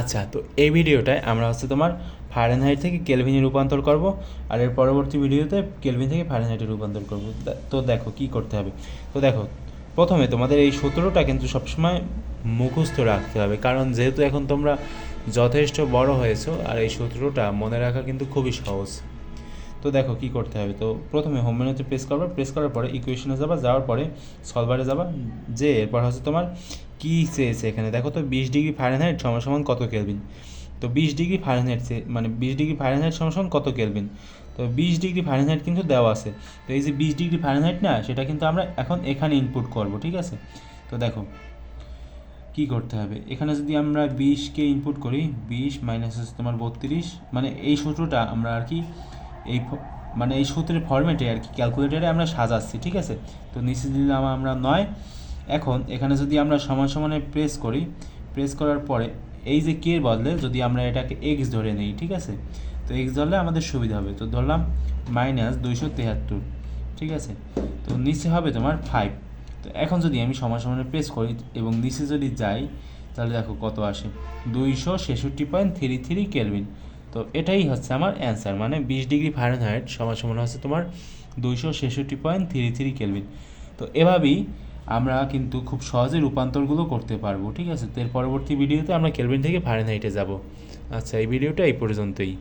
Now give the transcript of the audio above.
আচ্ছা তো এই ভিডিওটায় আমরা হচ্ছে তোমার ফারেনহাইট থেকে কেলভিনে রূপান্তর করব, আর এর পরবর্তী ভিডিওতে কেলভিন থেকে ফারেনহাইটে রূপান্তর করব। তো দেখো কি করতে হবে। তো দেখো, প্রথমে তোমাদের এই সূত্রটা কিন্তু সবসময় মুখস্থ রাখতে হবে, কারণ যেহেতু এখন তোমরা যথেষ্ট বড় হয়েছো, আর এই সূত্রটা মনে রাখা কিন্তু খুবই সহজ। তো দেখো কি করতে হবে। তো প্রথমে হোম মেনুতে প্রেস করবে। প্রেস করার পরে ইকুয়েশনে যাবা। যাওয়ার পরে সলভারে যাবা। যে এরপর হচ্ছে তোমার কি চেয়েছে এখানে? দেখো তো বিশ ডিগ্রি ফারেনহাইট সমান সমান কত কেলভিন তো বিশ ডিগ্রি ফারেনহাইট মানে বিশ ডিগ্রি ফারেনহাইট সমান সমান কত কেলভিন তো বিশ ডিগ্রি ফারেনহাইট কিন্তু দেওয়া আছে। তো এই যে বিশ ডিগ্রি ফারেনহাইট না, সেটা কিন্তু আমরা এখন এখানে ইনপুট করব, ঠিক আছে? তো দেখো, কি করতে হবে? এখানে যদি আমরা বিশকে ইনপুট করি, বিশ মাইনাস হচ্ছে তোমার বত্রিশ। মানে এই সূত্রটা আমরা আর কি এই মানে এই সূত্রের ফরম্যাটে আর কি ক্যালকুলেটারে আমরা সাজাচ্ছি, ঠিক আছে? তো নিচে দিলাম আমরা নয়। এখন এখানে যদি আমরা সমান সমানে প্রেস করি প্রেস করার পরে এই যে কে বদলে যদি আমরা এটাকে এক্স ধরে নিই, ঠিক আছে? তো এক্স ধরলে আমাদের সুবিধা হবে। তো ধরলাম মাইনাস দুইশো তেহাত্তর, ঠিক আছে? তো নিচে হবে তোমার ফাইভ তো এখন যদি আমি সমান সমানে প্রেস করি এবং নিচে যদি যাই, তাহলে দেখো কত আসে? দুইশো ছেষট্টি পয়েন্ট থ্রি থ্রি কেলভিন তো এটাই হচ্ছে আমার অ্যান্সার মানে বিশ ডিগ্রি ফারেনহাইট সমান সমান হচ্ছে তোমার দুইশো ছেষট্টি পয়েন্ট থ্রি থ্রি কেলভিন। তো এভাবেই আমরা কিন্তু খুব সহজে রূপান্তরগুলো করতে পারব, ঠিক আছে? তো এর পরবর্তী ভিডিওতে আমরা কেলভিন থেকে ফারেনহাইটে যাব। আচ্ছা এই ভিডিওটা এই পর্যন্তই।